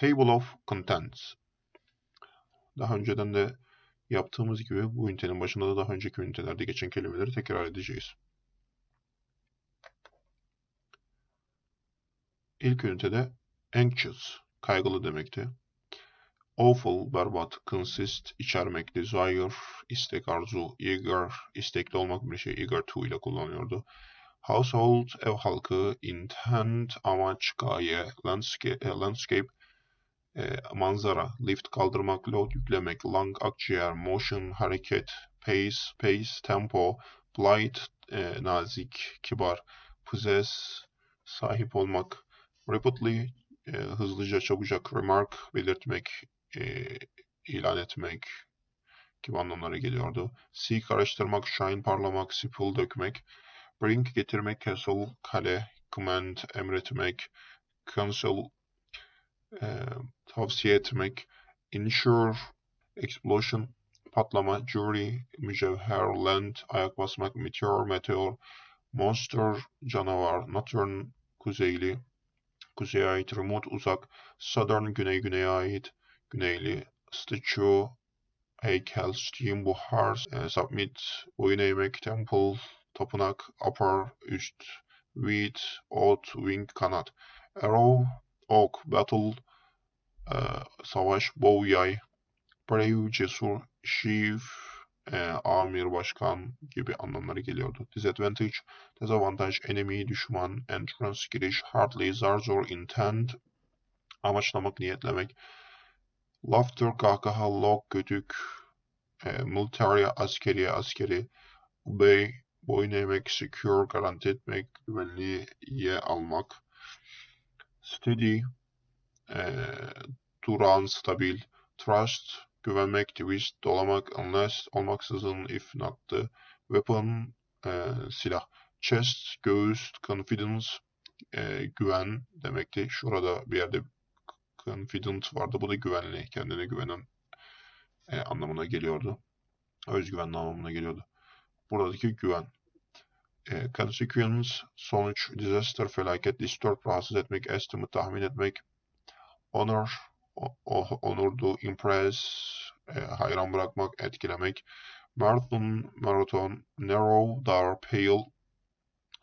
Table of Contents. Daha önceden de yaptığımız gibi bu ünitenin başında da daha önceki ünitelerde geçen kelimeleri tekrar edeceğiz. İlk ünitede anxious, kaygılı demekti. Awful, berbat, consist, içermek, desire, istek, arzu, eager, istekli olmak bir şey, eager to ile kullanıyordu. Household, ev halkı, intent, amaç, gaye, landscape, landscape e, manzara, lift, kaldırmak, load, yüklemek, lung, akciğer, motion, hareket, pace, pace, tempo, polite, e, nazik, kibar, possess, sahip olmak, rapidly, e, hızlıca, çabucak, remark, belirtmek, e, ilan etmek gibi anlamlara geliyordu. Seek, araştırmak, shine, parlamak, spill, dökmek, bring, getirmek, castle, kale, command, emretmek, cancel, e, tavsiye etmek, insure, explosion, patlama, jury, mücevher, land, ayak basmak, meteor, meteor, monster, canavar, northern, kuzeyli, kuzeye ait, remote, uzak, southern, güney, güneye ait, güneyli, statue, heykel, steam, buhar, e, submit, boyun eğmek, temple, tapınak, upper, üst, wheat, oat, wing, kanat, arrow, ok, battle, e, savaş, bow, yay, brave, cesur, chief, e, amir, başkan gibi anlamları geliyordu. Disadvantage, dezavantaj, enemy, düşman, entrance, giriş, hardly, zar zor, intent, amaçlamak, niyetlemek, laughter, kahkaha, log, gödük, e, military, askeri, askeri, obey, boyun eğmek, secure, garanti etmek, güvenliğe almak, steady, e, duran, stabil, trust, güvenmek, twist, dolamak, unless, olmaksızın, if not'tı, weapon, e, silah, chest, göğüs, confidence, e, güven demekti. Şurada bir yerde confident vardı. Bu da güvenli, kendine güvenen e, anlamına geliyordu. Özgüvenli anlamına geliyordu. Buradaki güven. E, consequence, sonuç, disaster, felaket, disturb, rahatsız etmek, estimate, tahmin etmek, honor, o, onurdu, impress, e, hayran bırakmak, etkilemek, marathon, maraton, narrow, dar, pale,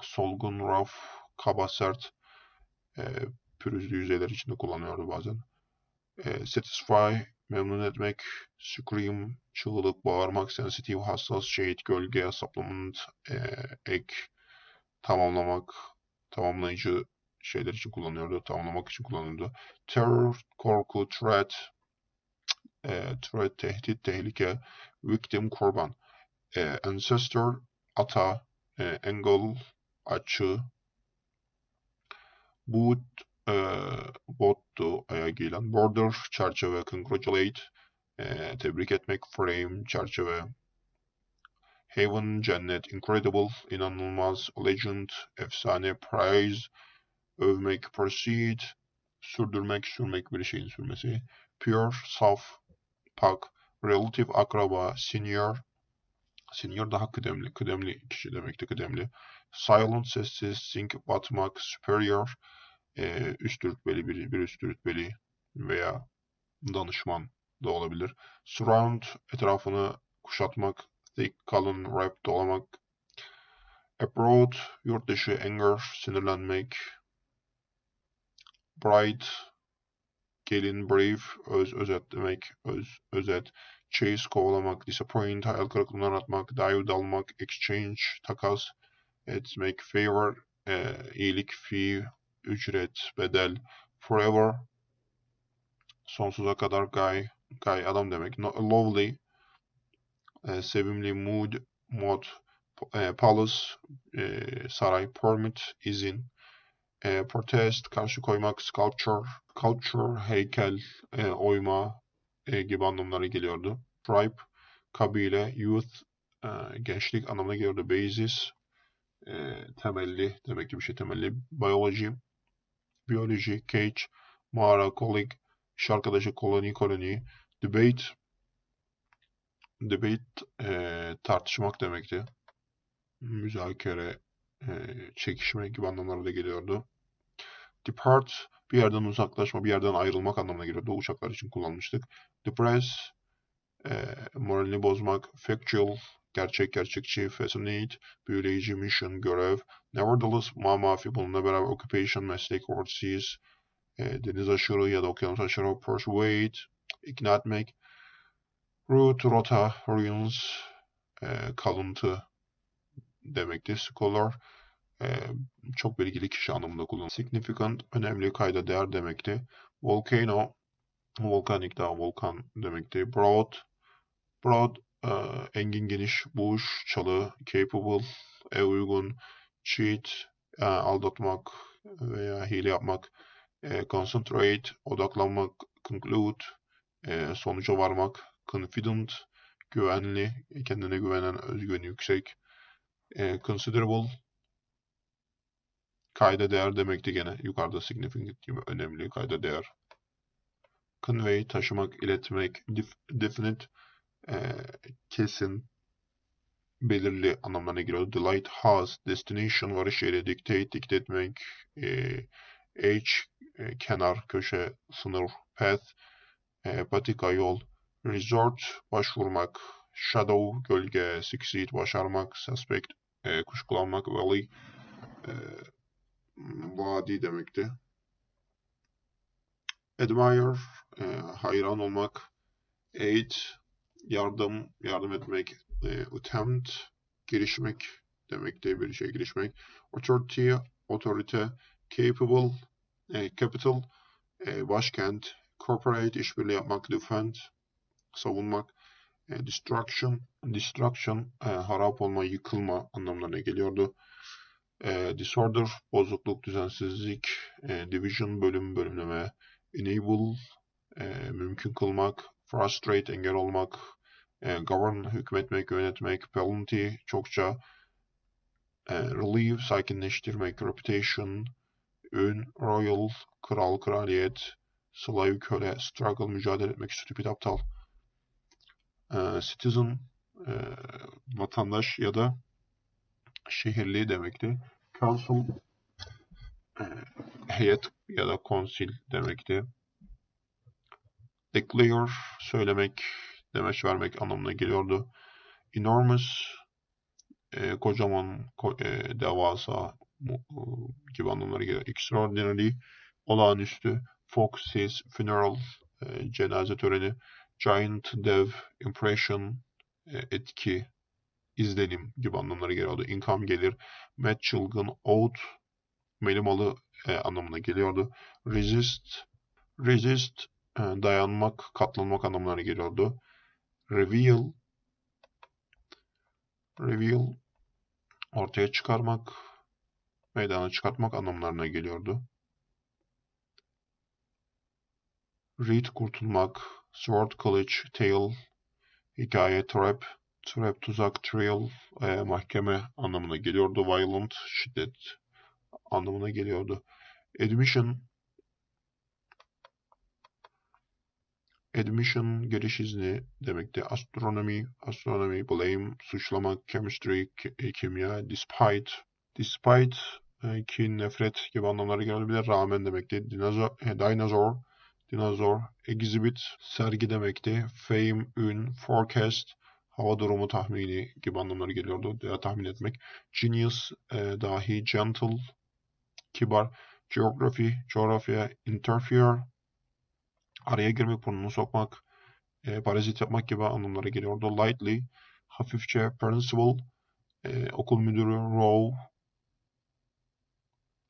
solgun, rough, kaba, sert, e, pürüzlü yüzeyler içinde kullanıyordu bazen. E, satisfy, memnun etmek, scream, çığlık, bağırmak, sensitive, hassas, shade, gölge, supplement, e, ek, tamamlamak, tamamlayıcı şeyler için kullanıyordu, tamamlamak için kullanıyordu. Terror, korku, threat, e, threat, tehdit, tehlike, victim, kurban. E, ancestor, ata, e, angle, açı, boot, e, bottu, ayağa giyilen, border, çerçeve, congratulate, e, tebrik etmek, frame, çerçeve, heaven, cennet, incredible, inanılmaz, legend, efsane, prize, övmek, proceed, sürdürmek, sürmek bir şeyin sürmesi, pure, saf, pak, relative, akraba, senior, senior daha kıdemli, kıdemli kişi demekti, kıdemli, silent, sessiz, sink, batmak, superior, e, üst rütbeli bir, bir üst rütbeli veya danışman da olabilir. Surround, etrafını kuşatmak, thick, kalın, wrap, dolamak, abroad, yurt dışı, anger, sinirlenmek, bride, gelin, brief, öz, özetlemek, öz, özet, chase, kovalamak, disappoint, hayal kırıklığına atmak, dive, dalmak, exchange, takas, etmek, favor, e, iyilik, fee, ücret, bedel, forever, sonsuza kadar, guy, guy adam demek, lovely, e, sevimli, mood, mod, e, palace, e, saray, permit, izin, e, protest, karşı koymak, sculpture, culture, heykel, e, oyma e, gibi anlamlara geliyordu. Tribe, kabile, youth, e, gençlik anlamına geliyordu. Basis, e, temelli, demek ki bir şey temelli. Biology, biyoloji, cage, mağara, colleague, iş arkadaşı, koloni, koloni. Debate, debate e, tartışmak demekti. Müzakere, e, çekişme gibi anlamlara da geliyordu. Depart, Bir yerden uzaklaşma, bir yerden ayrılmak anlamına geliyordu. Uçaklar için kullanmıştık. Depress, e, moralini bozmak. Factual, gerçek, gerçekçi. Fascinate, büyüleyici, mission, görev. Nevertheless, ma mafi bununla beraber occupation, meslek, overseas, e, deniz aşırı ya da okyanus aşırı. Persuade, ikna etmek. Route, rota, ruins, e, kalıntı demekti. Scholar, e, çok bilgili kişi anlamında kullanılır. Significant, önemli, kayda değer demekti. Volcano, volkanik dağ, volkan demekti. Broad, broad, engin geniş, bush, çalı, capable, e, uygun, cheat, aldatmak veya hile yapmak, concentrate, odaklanmak, conclude, sonuca varmak, confident, güvenli, kendine güvenen, özgüveni yüksek, considerable, kayda değer demekti gene. Yukarıda significant gibi önemli kayda değer. Convey, taşımak, iletmek, def, definite, e, kesin, belirli anlamlarına geliyor. Delight, has, destination, varış yeri, dictate, dikte etmek, e, age, e, kenar, köşe, sınır, path, e, patika, yol, resort, başvurmak, shadow, gölge, succeed, başarmak, suspect, e, kuşkulanmak, valley, e, vadi demekti. Admire, e, hayran olmak, aid, yardım, yardım etmek, e, attempt, girişmek demekti, bir şey girişmek. Authority, otorite, capable, e, capital, e, başkent, corporate, işbirliği yapmak, defend, savunmak, e, destruction, destruction, e, harap olma, yıkılma anlamlarına geliyordu. E, disorder, bozukluk, düzensizlik, e, division, bölüm, bölümleme, enable, e, mümkün kılmak, frustrate, engel olmak, e, govern, hükmetmek, yönetmek, penalty, çokça, e, relieve, sakinleştirmek, reputation, ün, royal, kral, kraliyet, slave, köle, struggle, mücadele etmek, stupid, aptal, e, citizen, e, vatandaş ya da şehirli demekti. Council, e, heyet ya da konsil demekti. Declare, söylemek, demeç vermek anlamına geliyordu. Enormous, e, kocaman, ko, e, devasa e, gibi anlamlara geliyor. Extraordinary, olağanüstü. Fox, ses, funeral, e, cenaze töreni. Giant, dev, impression, e, etki, izlenim gibi anlamlara geliyordu. Income gelir. Mad, çılgın, out, melimalı e, anlamına geliyordu. Resist, resist, e, dayanmak, katlanmak anlamlarına geliyordu. Reveal, reveal, ortaya çıkarmak, meydana çıkartmak anlamlarına geliyordu. Read, kurtulmak, sword, kılıç, tale, hikaye, trap, trap, tuzak, trial, e, mahkeme anlamına geliyordu. Violent, şiddet anlamına geliyordu. Admission, admission, giriş izni demekti. Astronomy, astronomy, blame, suçlamak, chemistry, e, kimya, despite, despite, e, kin, nefret gibi anlamlara gelebilir. Rağmen demekti. Dinozor, e, dinosaur, dinozor, exhibit, sergi demekti. Fame, ün, forecast, hava durumu tahmini gibi anlamları geliyordu. Ya tahmin etmek. Genius, e, dahi, gentle, kibar. Geography, coğrafya. Interfere, araya girmek, burnunu sokmak. E, parazit yapmak gibi anlamlara geliyordu. Lightly, hafifçe. Principal, e, okul müdürü. Row,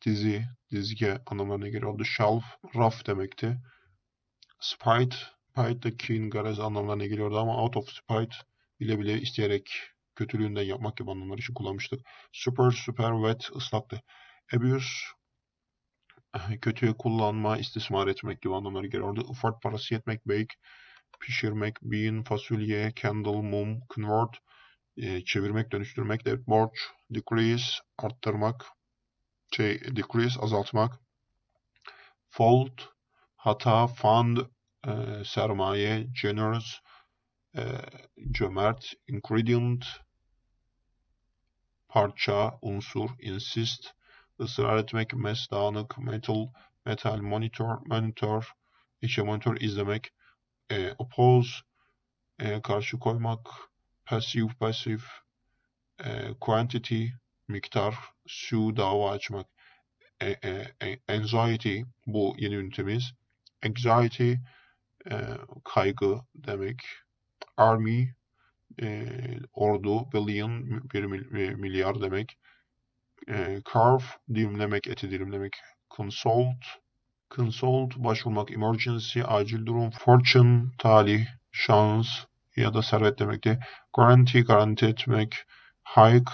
dizi, dizge anlamlarına geliyordu. Shelf, raf demekti. Spite, spite de keen, garez anlamlarına geliyordu ama out of spite bile bile isteyerek kötülüğünden yapmak gibi anlamlar için kullanmıştık. Super, super, wet, ıslaktı. Abuse, kötüye kullanma, istismar etmek gibi anlamları geliyordu. Ufak parası yetmek, bake, pişirmek, bean, fasulye, candle, mum, convert, e, çevirmek, dönüştürmek, de borç, decrease, arttırmak, şey, decrease, azaltmak, fault, hata, fund, e, sermaye, generous, e, cömert, ingredient, parça, unsur, insist, ısrar etmek, mess, dağınık, metal, metal, monitor, monitor, işte monitor izlemek, e, oppose, e, karşı koymak, passive, passive, e, quantity, miktar, sue, dava açmak, e, e, e, anxiety, bu yeni ünitemiz, anxiety, e, kaygı demek, army, e, ordu, billion, bir milyar demek, e, carve, dilimlemek, eti dilimlemek, consult, consult, başvurmak, emergency, acil durum, fortune, talih, şans ya da servet demekti. Guarantee, garanti etmek, hike,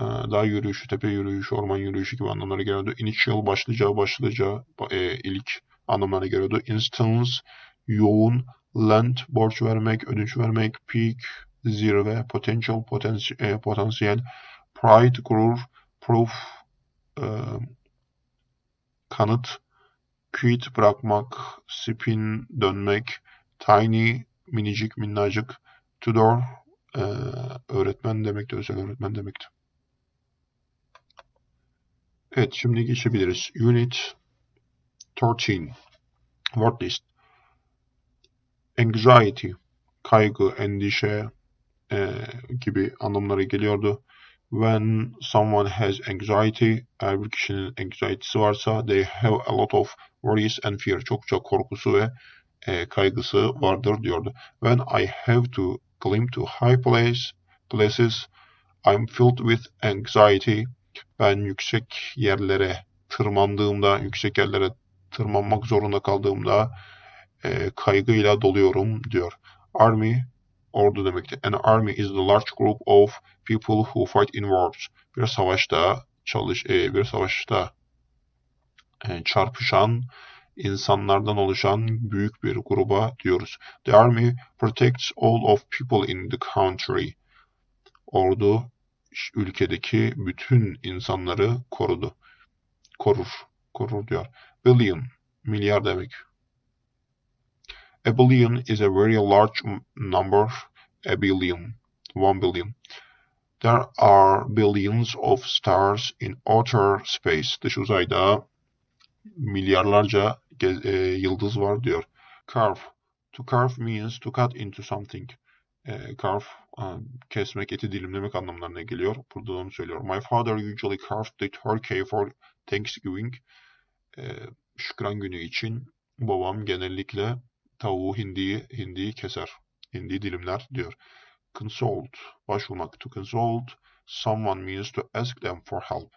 e, dağ yürüyüşü, tepe yürüyüşü, orman yürüyüşü gibi anlamlara geliyordu. Initial, başlıca, başlıca, e, ilk anlamlara geliyordu. Instance, yoğun, lend, borç vermek, ödünç vermek, peak, zirve, potential, potansi e, potansiyel, pride, gurur, proof, e, kanıt, quit, bırakmak, spin, dönmek, tiny, minicik, minnacık, tutor, e, öğretmen demekti, özel öğretmen demekti. Evet, şimdi geçebiliriz. Unit 13. Word list. Anxiety, kaygı, endişe e, gibi anlamlara geliyordu. When someone has anxiety, eğer bir kişinin anxiety'si varsa, they have a lot of worries and fear. Çokça korkusu ve e, kaygısı vardır diyordu. When I have to climb to high place, places, I'm filled with anxiety. Ben yüksek yerlere tırmandığımda, yüksek yerlere tırmanmak zorunda kaldığımda e, kaygıyla doluyorum diyor. Army ordu demektir. An army is the large group of people who fight in wars. Bir savaşta çalış, e, bir savaşta e, çarpışan insanlardan oluşan büyük bir gruba diyoruz. The army protects all of people in the country. Ordu ülkedeki bütün insanları korudu. Korur. Korur diyor. Billion. Milyar demek. A billion is a very large number. A billion. One billion. There are billions of stars in outer space. Dış uzayda milyarlarca e, yıldız var diyor. Carve. To carve means to cut into something. E, carve kesmek, eti dilimlemek anlamlarına geliyor. Burada onu söylüyor. My father usually carved the turkey for Thanksgiving. E, şükran günü için babam genellikle tavuğu hindiyi, hindiyi keser. Hindiyi dilimler diyor. Consult, başvurmak. To consult someone means to ask them for help.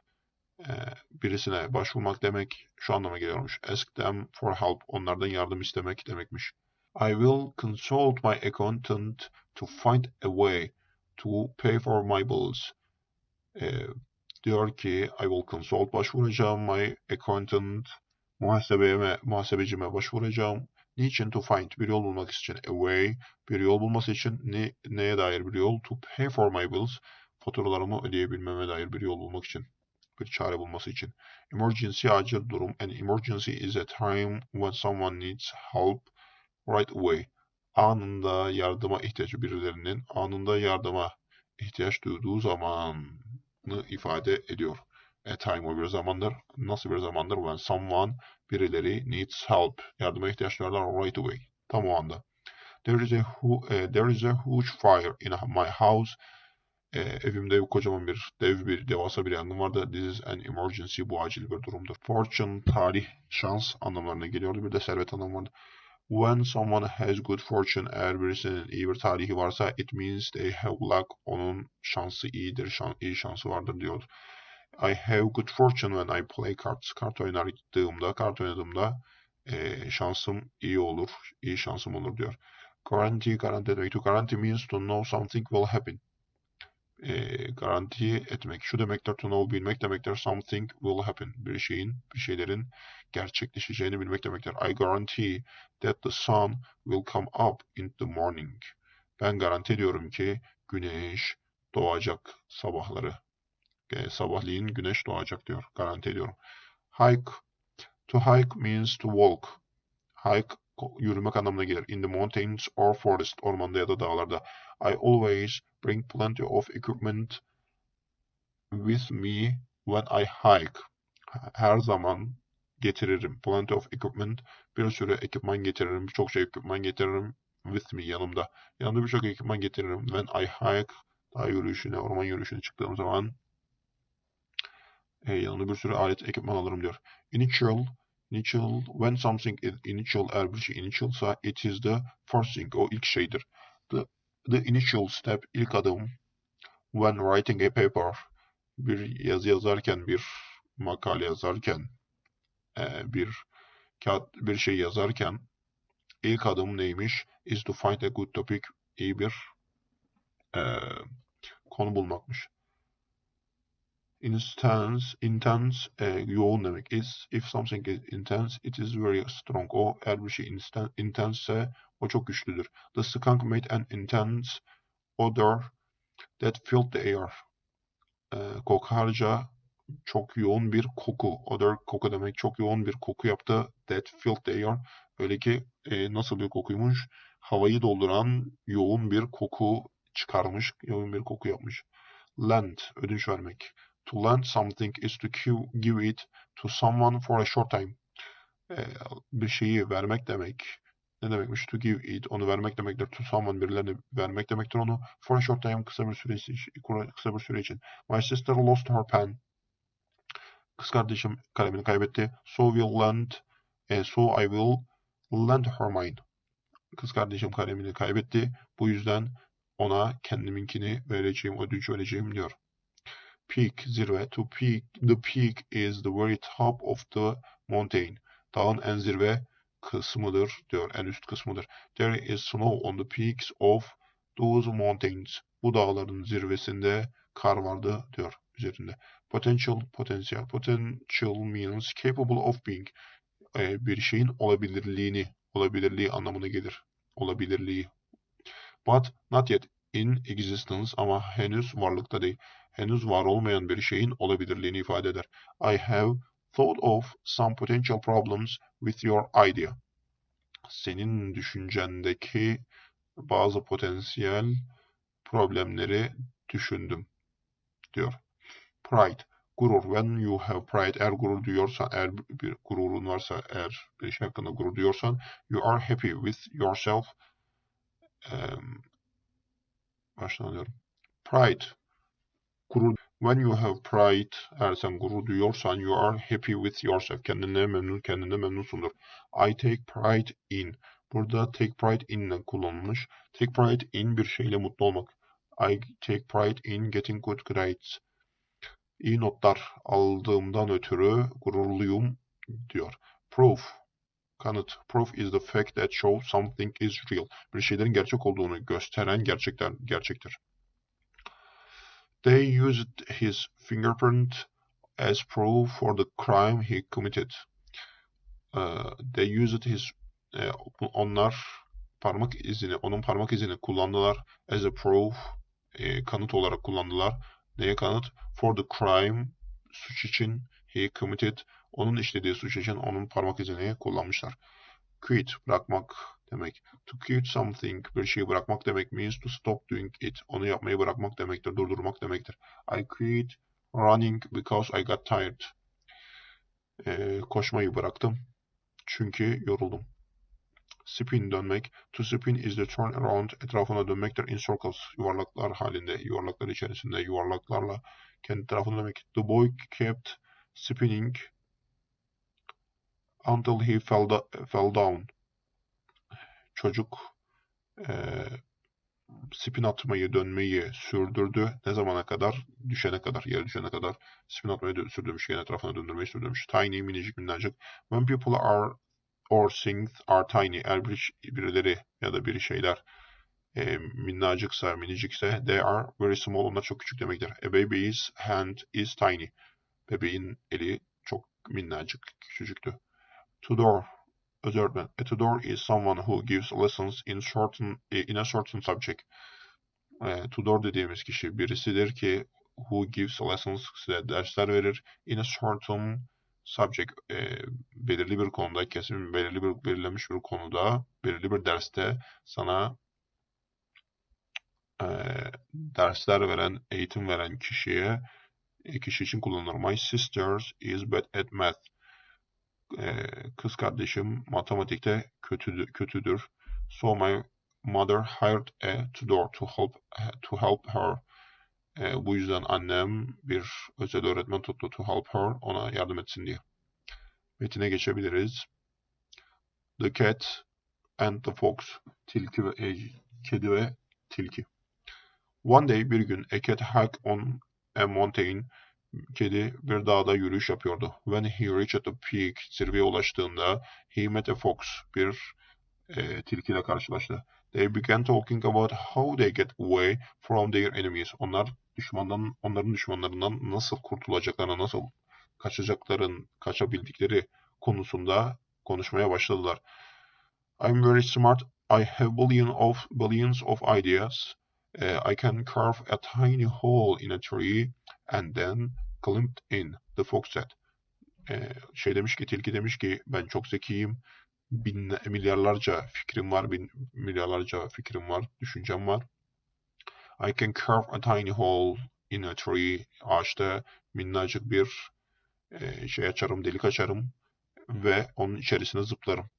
Ee, birisine başvurmak demek şu anlama geliyormuş. Ask them for help. Onlardan yardım istemek demekmiş. I will consult my accountant to find a way to pay for my bills. Ee, diyor ki I will consult başvuracağım my accountant muhasebeme, muhasebecime başvuracağım. Niçin? To find. Bir yol bulmak için. A way. Bir yol bulması için. Ne, neye dair bir yol? To pay for my bills. Faturalarımı ödeyebilmeme dair bir yol bulmak için bir çare bulması için. Emergency acil durum. An emergency is a time when someone needs help right away. Anında yardıma ihtiyacı birilerinin anında yardıma ihtiyaç duyduğu zamanı ifade ediyor. A time o bir zamandır. Nasıl bir zamandır? When someone birileri needs help. Yardıma ihtiyaç duyarlar right away. Tam o anda. There is a, uh, there is a huge fire in my house e, evimde kocaman bir dev bir devasa bir yangın vardı. This is an emergency. Bu acil bir durumdur. Fortune, tarih, şans anlamlarına geliyordu. Bir de servet anlamı vardı. When someone has good fortune, eğer birisinin iyi bir tarihi varsa, it means they have luck. Onun şansı iyidir, şan, iyi şansı vardır diyor. I have good fortune when I play cards. Kart oynadığımda, kart oynadığımda e, şansım iyi olur, iyi şansım olur diyor. Guarantee, garanti etmek. To guarantee means to know something will happen e, garanti etmek. Şu demektir to know bilmek demektir. Something will happen. Bir şeyin, bir şeylerin gerçekleşeceğini bilmek demektir. I guarantee that the sun will come up in the morning. Ben garanti ediyorum ki güneş doğacak sabahları. E, sabahleyin güneş doğacak diyor. Garanti ediyorum. Hike. To hike means to walk. Hike yürümek anlamına gelir. In the mountains or forest, ormanda ya da dağlarda. I always bring plenty of equipment with me when I hike. Her zaman getiririm. Plenty of equipment. Bir sürü ekipman getiririm. Çokça ekipman getiririm. With me yanımda. Yanımda birçok ekipman getiririm. When I hike dağ yürüyüşüne, orman yürüyüşüne çıktığım zaman e, yanımda bir sürü alet ekipman alırım diyor. Initial Initial, when something is initial eğer bir şey initialsa it is the first thing. O ilk şeydir. The, the initial step, ilk adım when writing a paper bir yazı yazarken, bir makale yazarken, e, bir kağıt, bir şey yazarken ilk adım neymiş? Is to find a good topic. iyi bir e, konu bulmakmış. Intense, intense e, yoğun demek. Is, if something is intense, it is very strong. O eğer bir şey intense o çok güçlüdür. The skunk made an intense odor that filled the air. E, kokarca çok yoğun bir koku. Odor koku demek çok yoğun bir koku yaptı. That filled the air. Öyle ki e, nasıl bir kokuymuş? Havayı dolduran yoğun bir koku çıkarmış. Yoğun bir koku yapmış. Lend, ödünç vermek. To lend something is to give it to someone for a short time. E, bir şeyi vermek demek. Ne demekmiş? To give it. Onu vermek demektir. To someone birilerine vermek demektir onu. For a short time kısa bir süre, kısa bir süre için. My sister lost her pen. Kız kardeşim kalemini kaybetti. So will lend. E, so I will lend her mine. Kız kardeşim kalemini kaybetti. Bu yüzden ona kendiminkini vereceğim, ödünç vereceğim diyor. Peak, zirve. To peak, the peak is the very top of the mountain. Dağın en zirve kısmıdır diyor, en üst kısmıdır. There is snow on the peaks of those mountains. Bu dağların zirvesinde kar vardı diyor üzerinde. Potential, potansiyel. Potential means capable of being. E, bir şeyin olabilirliğini, olabilirliği anlamına gelir. Olabilirliği. But not yet in existence ama henüz varlıkta değil. Henüz var olmayan bir şeyin olabilirliğini ifade eder. I have thought of some potential problems with your idea. Senin düşüncendeki bazı potansiyel problemleri düşündüm diyor. Pride, gurur. When you have pride, eğer gurur duyuyorsan, eğer bir gururun varsa, eğer bir şey hakkında gurur duyuyorsan, you are happy with yourself. Um, baştan. Pride, gurur. When you have pride, eğer sen gurur duyuyorsan, you are happy with yourself. Kendine memnun, kendine memnunsundur. I take pride in. Burada take pride in ile kullanılmış. Take pride in bir şeyle mutlu olmak. I take pride in getting good grades. İyi notlar aldığımdan ötürü gururluyum diyor. Proof, kanıt. Proof is the fact that shows something is real. Bir şeylerin gerçek olduğunu gösteren gerçekler gerçektir. They used his fingerprint as proof for the crime he committed. Uh, they used his e, onlar parmak izini, onun parmak izini kullandılar as a proof, e, kanıt olarak kullandılar. Neye kanıt? For the crime, suç için he committed, onun işlediği suç için onun parmak izini kullanmışlar. Quit, bırakmak demek. To quit something, bir şeyi bırakmak demek means to stop doing it. Onu yapmayı bırakmak demektir, durdurmak demektir. I quit running because I got tired. Ee, koşmayı bıraktım çünkü yoruldum. Spin dönmek. To spin is the turn around. Etrafına dönmektir. In circles. Yuvarlaklar halinde. Yuvarlaklar içerisinde. Yuvarlaklarla kendi tarafına dönmek. The boy kept spinning until he fell, da fell down. Çocuk e, spin atmayı, dönmeyi sürdürdü. Ne zamana kadar? Düşene kadar, yere düşene kadar. Spin atmayı sürdürmüş, yine etrafına döndürmeyi sürdürmüş. Tiny, minicik, minnacık. When people are or things are tiny. Eğer bir, birileri ya da bir şeyler e, minnacıksa, minicikse they are very small. Onlar çok küçük demektir. A baby's hand is tiny. Bebeğin eli çok minnacık, küçücüktü. Tutor, öğretmen. A tutor is someone who gives lessons in certain in a certain subject. E, tutor dediğimiz kişi birisidir ki who gives lessons size dersler verir in a certain subject e, belirli bir konuda kesin belirli bir belirlenmiş bir konuda belirli bir derste sana e, dersler veren eğitim veren kişiye e, kişi için kullanılır. My sister is bad at math. E, kız kardeşim matematikte kötüdür, kötüdür. So my mother hired a tutor to help to help her. E, bu yüzden annem bir özel öğretmen tuttu to help her ona yardım etsin diye. Metine geçebiliriz. The cat and the fox. Tilki ve e, kedi ve tilki. One day bir gün a cat hiked on a mountain. Kedi bir dağda yürüyüş yapıyordu. When he reached the peak, zirveye ulaştığında he met a fox, bir e, tilkiyle karşılaştı. They began talking about how they get away from their enemies. Onlar düşmandan, onların düşmanlarından nasıl kurtulacaklarını, nasıl kaçacakların, kaçabildikleri konusunda konuşmaya başladılar. I'm very smart. I have billion of billions of ideas. Uh, I can carve a tiny hole in a tree and then climb in. The fox said. Ee, şey demiş ki tilki demiş ki ben çok zekiyim. Bin, milyarlarca fikrim var, bin, milyarlarca fikrim var, düşüncem var. I can carve a tiny hole in a tree. Ağaçta minnacık bir e, şey açarım, delik açarım ve onun içerisine zıplarım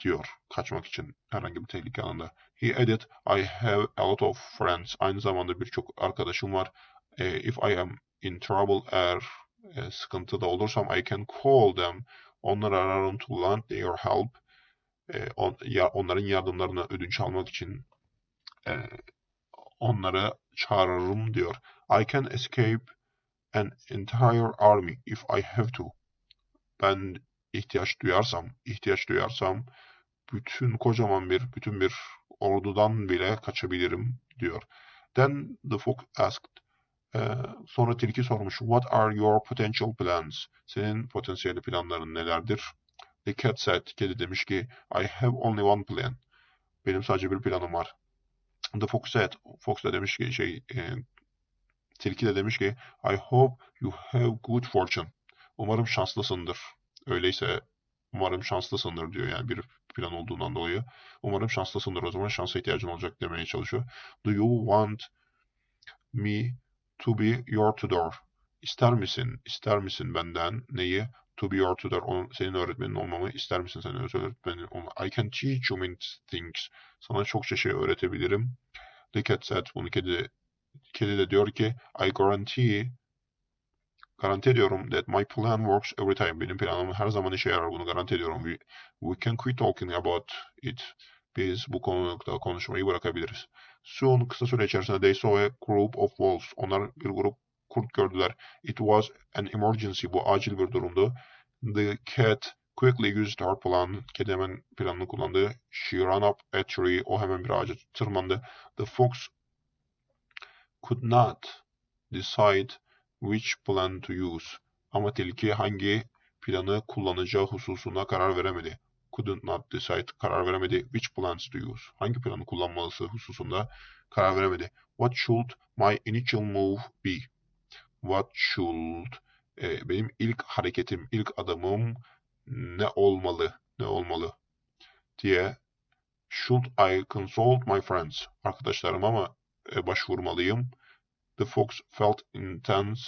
diyor kaçmak için herhangi bir tehlike anında. He added, I have a lot of friends. Aynı zamanda birçok arkadaşım var. E, if I am in trouble eğer e, sıkıntıda olursam I can call them. Onları ararım to lend their help. E, on, ya, onların yardımlarını ödünç almak için e, onları çağırırım diyor. I can escape an entire army if I have to. Ben ihtiyaç duyarsam, ihtiyaç duyarsam bütün kocaman bir, bütün bir ordudan bile kaçabilirim diyor. Then the fox asked, sonra tilki sormuş, what are your potential plans? Senin potansiyel planların nelerdir? The cat said, kedi demiş ki, I have only one plan. Benim sadece bir planım var. The fox said, fox da demiş ki, şey, e, tilki de demiş ki, I hope you have good fortune. Umarım şanslısındır. Öyleyse umarım şanslısındır diyor yani bir plan olduğundan dolayı. Umarım şanslısındır o zaman şansa ihtiyacın olacak demeye çalışıyor. Do you want me to be your tutor? İster misin, ister misin benden neyi? To be your tutor, onun, senin öğretmenin olmamı ister misin senin öğretmenin olmamı? I can teach you many things. Sana çokça şey öğretebilirim. The cat said, bunu kedi, kedi de diyor ki, I guarantee Garanti ediyorum that my plan works every time. Benim planım her zaman işe yarar. Bunu garanti ediyorum. We, we can quit talking about it. Biz bu konuda konuşmayı bırakabiliriz. Soon kısa süre içerisinde they saw a group of wolves. Onlar bir grup kurt gördüler. It was an emergency. Bu acil bir durumdu. The cat quickly used her plan. Kedi hemen planını kullandı. She ran up a tree. O hemen bir ağaca tırmandı. The fox could not decide which plan to use. Ama tilki hangi planı kullanacağı hususuna karar veremedi. Couldn't not decide karar veremedi. Which plans to use. Hangi planı kullanmalısı hususunda karar veremedi. What should my initial move be? What should e, benim ilk hareketim, ilk adımım ne olmalı? Ne olmalı? diye Should I consult my friends? Arkadaşlarıma mı e, başvurmalıyım? The fox felt intense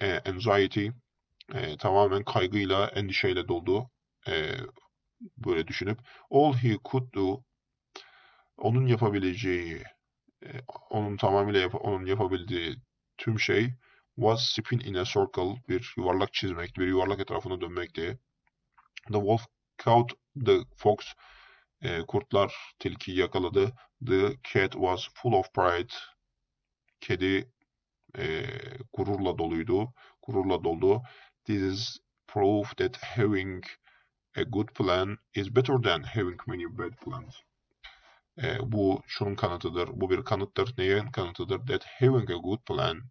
e, anxiety, e, tamamen kaygıyla, endişeyle doldu. E, böyle düşünüp all he could do onun yapabileceği e, onun tamamıyla yap onun yapabildiği tüm şey was spin in a circle bir yuvarlak çizmek, bir yuvarlak etrafına dönmekti. The wolf caught the fox e, kurtlar tilkiyi yakaladı. The cat was full of pride Kedi e, gururla doluydu. Gururla doldu. This is proof that having a good plan is better than having many bad plans. E, bu şunun kanıtıdır. Bu bir kanıttır. Neyin kanıtıdır? That having a good plan,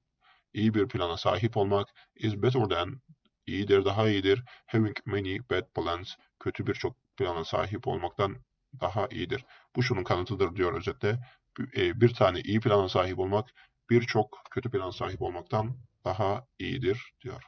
iyi bir plana sahip olmak is better than, iyidir, daha iyidir. Having many bad plans, kötü birçok plana sahip olmaktan daha iyidir. Bu şunun kanıtıdır diyor özetle. E, bir tane iyi plana sahip olmak birçok kötü plan sahip olmaktan daha iyidir diyor.